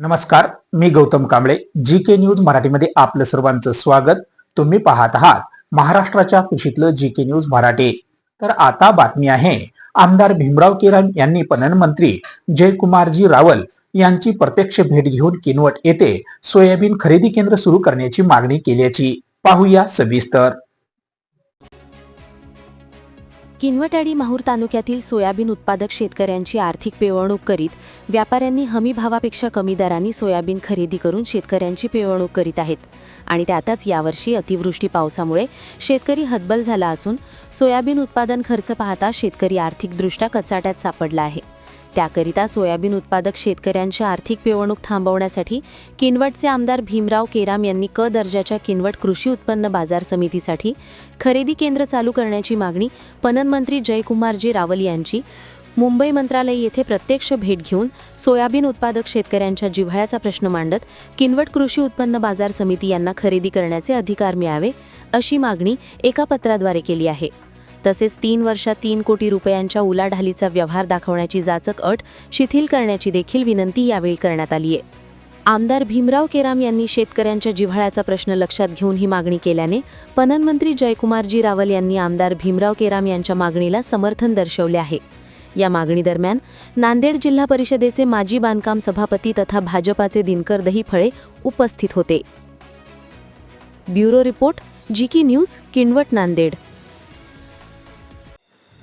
नमस्कार मी Gautam Kamble G K news मराठीमध्ये आपलं सर्वांचं स्वागत. तुम्ही पाहत आहात महाराष्ट्राच्या कुशीतलं जी के न्यूज मराठी. तर आता बातमी आहे आमदार भीमराव केराम यांनी पणन मंत्री जयकुमारजी रावल यांची प्रत्यक्ष भेट घेऊन किनवट येथे सोयाबीन खरेदी केंद्र सुरू करण्याची मागणी केल्याची. पाहूया सविस्तर. किनवट माहूर तालुक्यातील सोयाबीन उत्पादक शेतकऱ्यांची आर्थिक पिळवणूक करीत व्यापाऱ्यांनी हमी भावापेक्षा कमी दरांनी सोयाबीन खरेदी करून शेतकऱ्यांची पिळवणूक करीत आहेत. आणि त्यातच यावर्षी अतिवृष्टी पावसामुळे शेतकरी हतबल झाला असून सोयाबीन उत्पादन खर्च पाहता शेतकरी आर्थिकदृष्ट्या कचाट्यात सापडला आहे. त्याकरिता सोयाबीन उत्पादक शेतकऱ्यांची आर्थिक पिळवणूक थांबवण्यासाठी किनवटचे आमदार भीमराव केराम यांनी क दर्जाच्या किनवट कृषी उत्पन्न बाजार समितीसाठी खरेदी केंद्र चालू करण्याची मागणी पणन मंत्री जयकुमारजी रावल यांची. मुंबई मंत्रालय येथे प्रत्यक्ष भेट घेऊन सोयाबीन उत्पादक शेतकऱ्यांच्या जिव्हाळ्याचा प्रश्न मांडत किनवट कृषी उत्पन्न बाजार समिती यांना खरेदी करण्याचे अधिकार मिळावे अशी मागणी एका पत्राद्वारे केली आहे. तसेच तीन वर्षात तीन कोटी रुपयांच्या उलाढालीचा व्यवहार दाखवण्याची जाचक अट शिथिल करण्याची देखील विनंती यावेळी करण्यात आली आहे. आमदार भीमराव केराम यांनी शेतकऱ्यांच्या जिव्हाळ्याचा प्रश्न लक्षात घेऊन ही मागणी केल्याने पणन मंत्री जयकुमारजी रावल यांनी आमदार भीमराव केराम यांच्या मागणीला समर्थन दर्शवले आहे. या मागणीदरम्यान नांदेड जिल्हा परिषदेचे माजी बांधकाम सभापती तथा भाजपाचे दिनकर दहीफळे उपस्थित होते. ब्युरो रिपोर्ट जीकी न्यूज किनवट नांदेड.